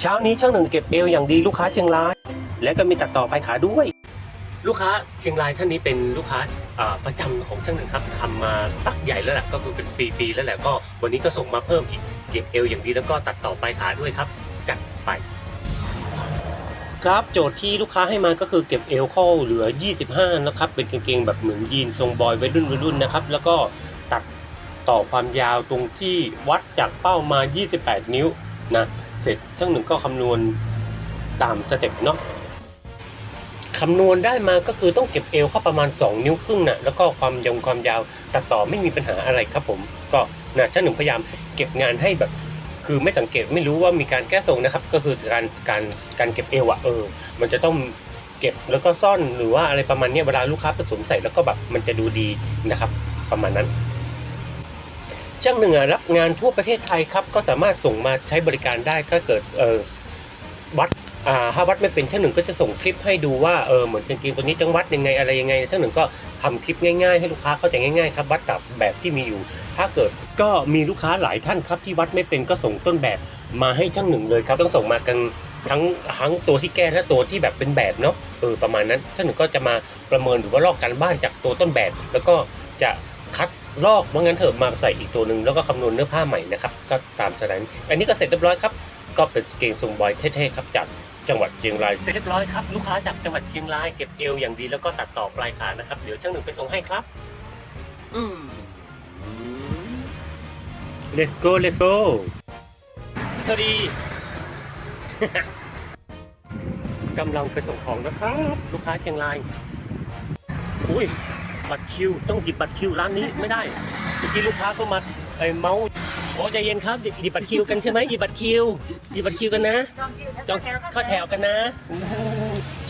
เช้านี้ช่างหนึ่งเก็บเอวอย่างดีลูกค้าเชียงราย และก็มีตัดต่อไปขาด้วย ลูกค้าเชียงรายท่านนี้เป็นลูกค้าประจำของช่างหนึ่งครับทำมาตักใหญ่แล้วแหละก็คือเป็นปีๆแล้วแหละก็วันนี้ก็ส่งมาเพิ่มอีกเก็บเอวอย่างดีแล้วก็ตัดต่อไปขาด้วยครับจัดไป ครับโจทย์ที่ลูกค้าให้มาก็คือเก็บเอวเข้าเหลือ 25 นะครับ เป็นกางเกงแบบเหมือนยีนทรงบอยวัยรุ่นวัยรุ่นนะครับแล้วก็ตัดต่อความยาวตรงที่วัดจากเป้ามา 28 นิ้วนะ สร็จช่างหนึ่งก็คำนวณตามสเต็ปเนาะคำนวณได้มาก็คือต้องเก็บเอวเข้าประมาณ 2 นิ้วครึ่งนะแล้วก็ความยงความยาวตัดต่อไม่มีปัญหาอะไรครับผม ก็นะช่างหนึ่งพยายามเก็บงานให้แบบ คือไม่สังเกตไม่รู้ว่ามีการแก้ทรงนะครับ ก็คือการการการเก็บเอวอะเออ มันจะต้องเก็บแล้วก็ซ่อนหรือว่าอะไรประมาณนี้เวลาลูกค้าผสมใส่แล้วก็แบบมันจะดูดีนะครับ ประมาณนั้น ช่างหนึ่งรับงานทั่วประเทศไทยครับ ก็สามารถส่งมาใช้บริการได้ถ้าเกิดเออวัดอ่าถ้าวัดไม่เป็นช่างหนึ่งก็จะส่งคลิปให้ดูว่าเออเหมือนจริงๆตัวนี้จังวัดยังไงอะไรยังไงช่างหนึ่งก็ทำคลิปง่ายๆ ให้ลูกค้าเข้าใจง่ายๆครับวัดกับแบบที่มีอยู่ ถ้าเกิดก็มีลูกค้าหลายท่านครับที่วัดไม่เป็นก็ส่งต้นแบบมาให้ช่างหนึ่งเลยครับต้องส่งมากันทั้งทั้งตัวที่แก้และตัวที่แบบเป็นแบบเนาะเออประมาณนั้นช่างหนึ่งก็จะมาประเมินหรือว่าลอกการบ้านจากตัวต้นแบบ แล้วก็จะคัด ลอกว่างั้นเถอะมาใส่อีกตัวหนึ่งแล้วก็คำนวณเนื้อผ้าใหม่นะครับ ก็ตามสนั้นอันนี้ก็เสร็จเรียบร้อยครับ ก็เป็นเกงทรงบอยเท่ๆครับจากจังหวัดเชียงรายเสร็จเรียบร้อยครับลูกค้าจากจังหวัดเชียงรายเก็บเอวอย่างดีแล้วก็ตัดต่อปลายขานะครับเดี๋ยวช่างหนึ่งไปส่งให้ครับ อืม Let's go Let's go สวัสดีกำลังไปส่งของนะครับ ลูกค้าเชียงรายอุ้ย บัตรคิว ต้องหยิบบัตรคิวร้านนี้ไม่ได้เมื่อกี้ลูกค้าก็มาไอ้เมาส์โอ้ใจเย็นครับหยิบหยิบบัตรคิวกันใช่ไหมหยิบบัตรคิวหยิบบัตรคิวกันนะจองเข้าแถวกันนะ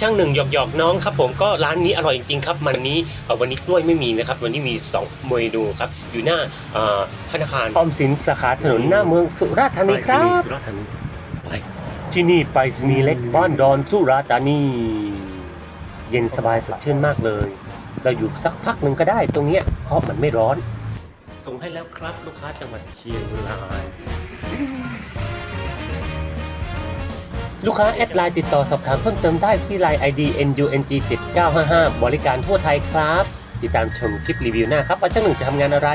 ช่างหนึ่งหยอกหยอกๆน้องครับ ผมก็ร้านนี้อร่อยจริงๆครับมันนี้เอ่อวันนี้กล้วยไม่มีนะครับ วันนี้มี2เมนูครับ อยู่หน้าเอ่อธนาคารออมสินสาขาถนนหน้าเมืองสุราษฎร์ธานีครับสุราษฎร์ธานีไปที่นี่ไปสนีย์เล็กบ้านดอนสุราษฎร์ธานี เย็นสบายสดชื่นมากเลย เราอยู่สักพักหนึ่งก็ได้ตรงเนี้ยเพราะมันไม่ร้อน ส่งให้แล้วครับลูกค้าจังหวัดเชียงรายลูกค้าแอดไลน์ติดต่อสอบถามเพิ่มเติมได้ที่ไลน์ ID NUNG 7955บริการทั่วไทยครับ ติดตามชมคลิปรีวิวหน้าครับว่าช่างหนึ่งจะทำงานอะไร